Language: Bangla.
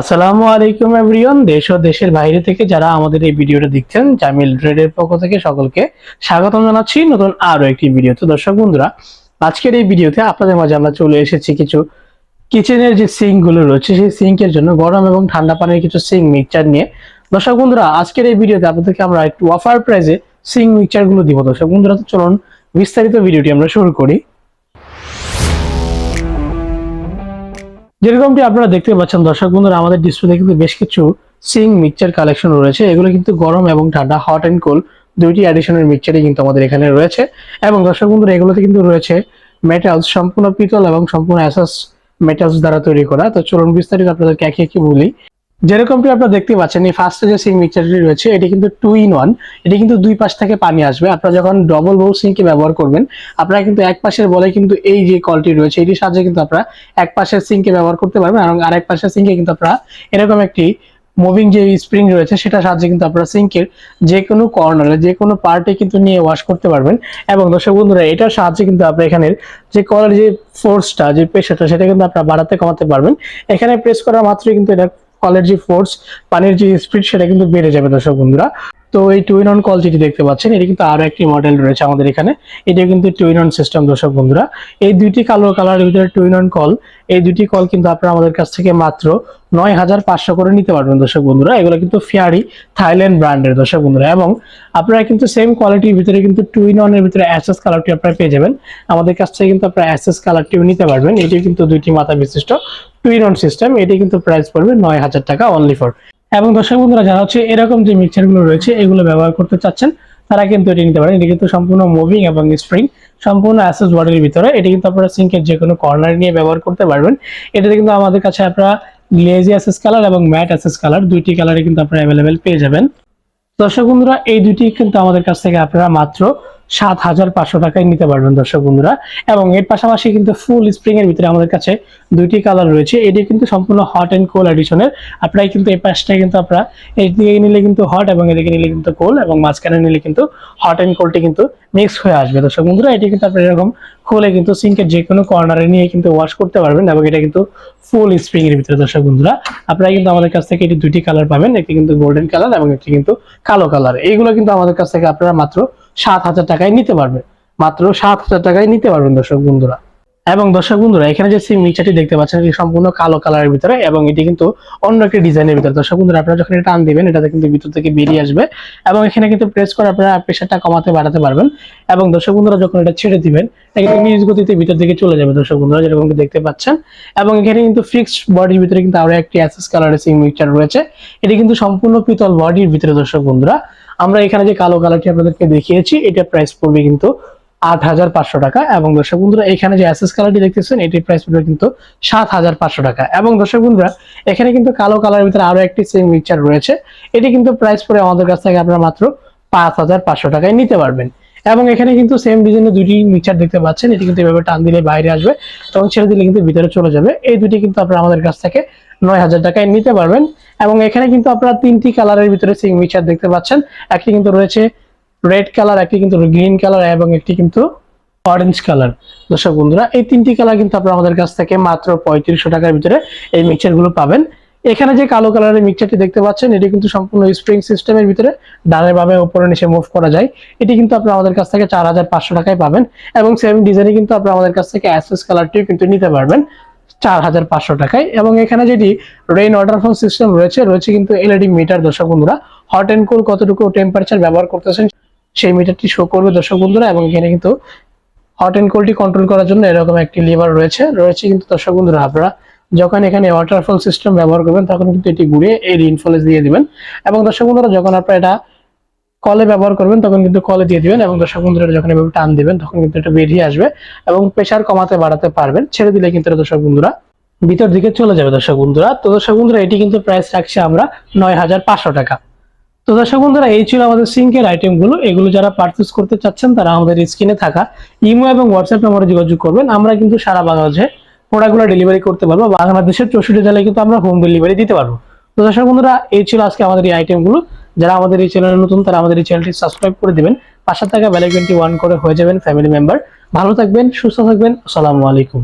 আসসালামু আলাইকুম এভরিওয়ান, দেশ ও দেশের বাইরে থেকে যারা আমাদের এই ভিডিওটা দেখছেন, জামিল ট্রেডের পক্ষ থেকে সকলকে স্বাগতম জানাচ্ছি নতুন আরও একটি ভিডিও। তো দর্শক বন্ধুরা, আজকের এই ভিডিওতে আপনাদের মাঝে আমরা চলে এসেছি কিছু কিচেনের যে সিঙ্কগুলো রয়েছে, সেই সিঙ্কের জন্য গরম এবং ঠান্ডা পানির কিছু সিঙ্ক মিক্সচার নিয়ে। দর্শক বন্ধুরা, আজকের এই ভিডিওতে আপনাদেরকে আমরা একটু অফার প্রাইসে সিঙ্ক মিক্সচারগুলো দিব। দর্শক বন্ধুরা, তো চলুন বিস্তারিত ভিডিওটি আমরা শুরু করি। যেরকমটি আপনারা দেখতে পাচ্ছেন, দর্শক বন্ধুরা, আমাদের ডিসপ্লেতে কিন্তু বেশ কিছু সিং মিক্সচার কালেকশন রয়েছে। এগুলো কিন্তু গরম এবং ঠান্ডা হট অ্যান্ড কোল্ড দুইটি অ্যাডিশনের মিক্সচারই কিন্তু আমাদের এখানে রয়েছে। এবং দর্শক বন্ধুরা, এগুলোতে কিন্তু রয়েছে মেটালস সম্পূর্ণ পিতল এবং সম্পূর্ণ অ্যাসাস মেটালস দ্বারা তৈরি করা। তো চলুন বিস্তারিত আপনাদেরকে একে একে বলি। যেরকমটি আপনারা দেখতে পাচ্ছেন, এই ফার্স্টে যে সিং মিক্সচারটি রয়েছে, এটি কিন্তু টু ইন ওয়ান এটি কিন্তু দুই পাশ থেকে পানি আসবে। আপনারা যখন ডবল বল সিঙ্কে ব্যবহার করবেন, আপনারা কিন্তু এক পাশের বলে কিন্তু এই যে কলটি রয়েছে, এটির সাহায্যে কিন্তু আপনারা এক পাশের সিঙ্কে ব্যবহার করতে পারবেন এবং আরেক পাশের সিঙ্কে কিন্তু আপনারা এরকম একটি মুভিং যে স্প্রিং রয়েছে সেটা সাহায্যে কিন্তু আপনারা সিঙ্কের যে কোনো কর্নারে যে কোনো পার্টে কিন্তু নিয়ে ওয়াশ করতে পারবেন। এবং দর্শক বন্ধুরা, এটার সাহায্যে কিন্তু আপনার এখানের যে কলের যে ফোর্সটা যে প্রেশারটা সেটা কিন্তু আপনারা বাড়াতে কমাতে পারবেন। এখানে প্রেস করা মাত্রই কিন্তু এটা কলের যে ফোর্স পানির যে স্পিড সেটা কিন্তু বেড়ে যাবে দর্শক বন্ধুরা। তো এই টুইন অন কল যেটি দেখতে পাচ্ছেন। এটি কিন্তু আরও একটি মডেল রয়েছে আমাদের এখানে। এটা কিন্তু টুইন অন সিস্টেম দর্শক বন্ধুরা। এই দুইটি কালো কালারের ভিতরে টুইন অন কল এই দুটি কল কিন্তু আপনারা আমাদের কাছ থেকে মাত্র নয় হাজার পাঁচশো করে নিতে পারবেন, দর্শক বন্ধুরা। এগুলো কিন্তু ফিয়ারি থাইল্যান্ড ব্র্যান্ডের, দর্শক বন্ধুরা। এবং আপনারা কিন্তু সেম কোয়ালিটির ভিতরে কিন্তু টুইন অনের ভিতরে অ্যাসেস কালারটি আপনারা পেয়ে যাবেন। আমাদের কাছ থেকে কিন্তু আপনারা অ্যাসেস কালারটিও নিতে পারবেন। এটি কিন্তু দুইটি মাথা বিশিষ্ট টুইন অন সিস্টেম এটি কিন্তু প্রাইস পড়বে নয় হাজার টাকা অনলি ফর এবং দর্শক বন্ধুরা, যারা হচ্ছে এরকম যে মিক্সারগুলো রয়েছে, এগুলো ব্যবহার করতে চাচ্ছেন, তারা কিন্তু এটি নিতে পারেন। এটি কিন্তু সম্পূর্ণ মুভিং এবং স্প্রিং সম্পূর্ণ অ্যাসেস বডির ভিতরে। এটি কিন্তু আপনারা সিঙ্কের যে কোনো কর্নার নিয়ে ব্যবহার করতে পারবেন। এটাতে কিন্তু আমাদের কাছে আপনারা গ্লেজি অ্যাসেস কালার এবং ম্যাট অ্যাসেস কালার দুইটি কালারে কিন্তু আপনারা অ্যাভেলেবেল পেয়ে যাবেন। দর্শক বন্ধুরা, এই দুইটি কিন্তু আমাদের কাছ থেকে আপনারা মাত্র সাত হাজার পাঁচশো টাকায় নিতে পারবেন দর্শক বন্ধুরা। এবং এর পাশাপাশি কিন্তু ফুল স্প্রিং এর ভিতরে আমাদের কাছে দুইটি কালার রয়েছে। এটি কিন্তু সম্পূর্ণ হট অ্যান্ড কোল এডিশনের আপনারা কিন্তু এই পাশটা কিন্তু আপনারা এদিকে নিলে কিন্তু হট এবং এদিকে নিলে কিন্তু কোল এবং মাঝখানে নিলে কিন্তু হট অ্যান্ড কোলটি কিন্তু মিক্স হয়ে আসবে। দর্শক বন্ধুরা, এটি কিন্তু আপনারা এরকম খুলে কিন্তু সিঙ্কের যে কোনো কর্নারে নিয়ে কিন্তু ওয়াশ করতে পারবেন এবং এটা কিন্তু ফুল স্প্রিং এর ভিতরে দর্শক বন্ধুরা। আপনারা কিন্তু আমাদের কাছ থেকে এটি দুটি কালার পাবেন। একটি কিন্তু গোল্ডেন কালার এবং একটি কিন্তু কালো কালার এইগুলো কিন্তু আমাদের কাছ থেকে আপনারা মাত্র সাত হাজার টাকায় নিতে পারবেন মাত্র সাত হাজার টাকায় নিতে পারবেন দর্শক বন্ধুরা। এবং দর্শক বন্ধুরা, এখানে যে সিম মিক্সারটি দেখতে পাচ্ছেন, এটি সম্পূর্ণ কালো কালারের ভিতরে এবং এটি কিন্তু অন্য একটি ডিজাইনের ভিতরে। দর্শক বন্ধুরা, আপনারা যখন এটা টান দিবেন, এটাতে কিন্তু ভিতর থেকে বেরিয়ে আসবে এবং এখানে কিন্তু প্রেস করে আপনারা প্রেশারটা কমাতে, বাড়াতে পারবেন। এবং দর্শক বন্ধুরা, যখন এটা ছেড়ে দিবেন, এটা কিন্তু নিজ গতিতে ভিতর থেকে চলে যাবে দর্শক বন্ধুরা, যেরকম দেখতে পাচ্ছেন। এবং এখানে কিন্তু ফিক্সড বডির ভিতরে কিন্তু আরও একটি অ্যাসেস কালারের সিম মিক্সার রয়েছে। এটি কিন্তু সম্পূর্ণ পিতল বডির ভিতরে দর্শক বন্ধুরা। আমরা এখানে যে কালো কালারটি আপনাদেরকে দেখিয়েছি এটা প্রাইস পড়বে কিন্তু আট হাজার পাঁচশো টাকা এবং দর্শক বন্ধুরা, এখানে যে অ্যাসেস কালারটি দেখতেছেন, এটির প্রাইস পড়বে কিন্তু সাত হাজার পাঁচশো টাকা। এবং দর্শক বন্ধুরা, এখানে কিন্তু কালো কালারের ভিতরে আরও একটি সেম মিক্সচার রয়েছে। এটি কিন্তু প্রাইস পড়ে আমাদের কাছ থেকে আপনারা মাত্র পাঁচ হাজার পাঁচশো টাকায় নিতে পারবেন। এবং এখানে কিন্তু সেম ডিজাইনের দুটি মিক্সার দেখতে পাচ্ছেন। এটি কিন্তু এভাবে টান দিলে বাইরে আসবে তখন ছেড়ে দিলে কিন্তু ভিতরে চলে যাবে। এই দুটি কিন্তু আপনারা আমাদের কাছ থেকে নয় হাজার টাকায় নিতে পারবেন। এবং এখানে কিন্তু আপনারা তিনটি কালারের ভিতরে সিং মিক্সার দেখতে পাচ্ছেন। একটি কিন্তু রয়েছে রেড কালার একটি কিন্তু গ্রিন কালার এবং একটি কিন্তু অরেঞ্জ কালার দর্শক বন্ধুরা, এই তিনটি কালার কিন্তু আপনারা আমাদের কাছ থেকে মাত্র পঁয়ত্রিশশো টাকার ভিতরে এই মিক্সচারগুলো পাবেন। এখানে যে কালো কালারের মিক্সচারটি দেখতে পাচ্ছেন, এটি কিন্তু সম্পূর্ণ স্প্রিং সিস্টেমের ভিতরে ডানে ভাবে উপরে নিচে মুভ করা যায়। এটি কিন্তু আপনারা আমাদের কাছ থেকে চার হাজার পাঁচশো টাকায় পাবেন এবং সেম ডিজাইনে কিন্তু আপনারা আমাদের কাছ থেকে অ্যাসেস কালারটিও কিন্তু নিতে পারবেন চার হাজার পাঁচশো টাকায়। এবং এখানে যেটি রেইন ওয়াটারফল সিস্টেম রয়েছে রয়েছে কিন্তু এলইডি মিটার দর্শক বন্ধুরা। হট অ্যান্ড কোল কতটুকু টেম্পারেচার ব্যবহার করতেছেন, সেই মিটারটি শো করবে দর্শক বন্ধুরা। এবং এখানে কিন্তু হট অ্যান্ড কোলটি কন্ট্রোল করার জন্য এরকম একটি লিভার রয়েছে। রয়েছে কিন্তু দর্শক বন্ধুরা, আপনারা যখন এখানে ওয়াটারফল সিস্টেম ব্যবহার করবেন, তখন কিন্তু এটি ঘুরিয়ে এই রিনফলেজ দিয়ে দিবেন। এবং দর্শক বন্ধুরা, যখন আপনারা এটা কলে ব্যবহার করবেন, তখন কিন্তু কলে দিয়ে দিবেন এবং দর্শক বন্ধুরা যখন এভাবে টান দিবেন, তখন কিন্তু এটা বেরিয়ে আসবে এবং প্রেশার কমাতে, বাড়াতে পারবেন। ছেড়ে দিলে কিন্তু এটা, দর্শক বন্ধুরা, ভিতর দিকে চলে যাবে, দর্শক বন্ধুরা। তো দর্শক বন্ধুরা, এটি কিন্তু প্রাইস রাখছি আমরা নয় হাজার পাঁচশো টাকা। তো দর্শক বন্ধুরা, এই ছিল আমাদের সিঙ্কের আইটেমগুলো এগুলো যারা পারচেস করতে চাচ্ছেন, তারা আমাদের স্ক্রিনে থাকা ইমো এবং হোয়াটসঅ্যাপ নম্বরে যোগাযোগ করবেন। আমরা কিন্তু সারা বাংলাদেশে প্রোডাক্টগুলো ডেলিভারি করতে পারব। বাংলাদেশের চৌষট্টি জেলায় কিন্তু আমরা হোম ডেলিভারি দিতে পারব। তো দর্শক বন্ধুরা, এই ছিল আজকে আমাদের এই আইটেমগুলো যারা আমাদের এই চ্যানেলে নতুন, তারা আমাদের এই চ্যানেলটি সাবস্ক্রাইব করে দেবেন। পাশে থাকা বেলাইকনটি ওয়ান করে হয়ে যাবেন ফ্যামিলি মেম্বার ভালো থাকবেন, সুস্থ থাকবেন। আসসালামু আলাইকুম।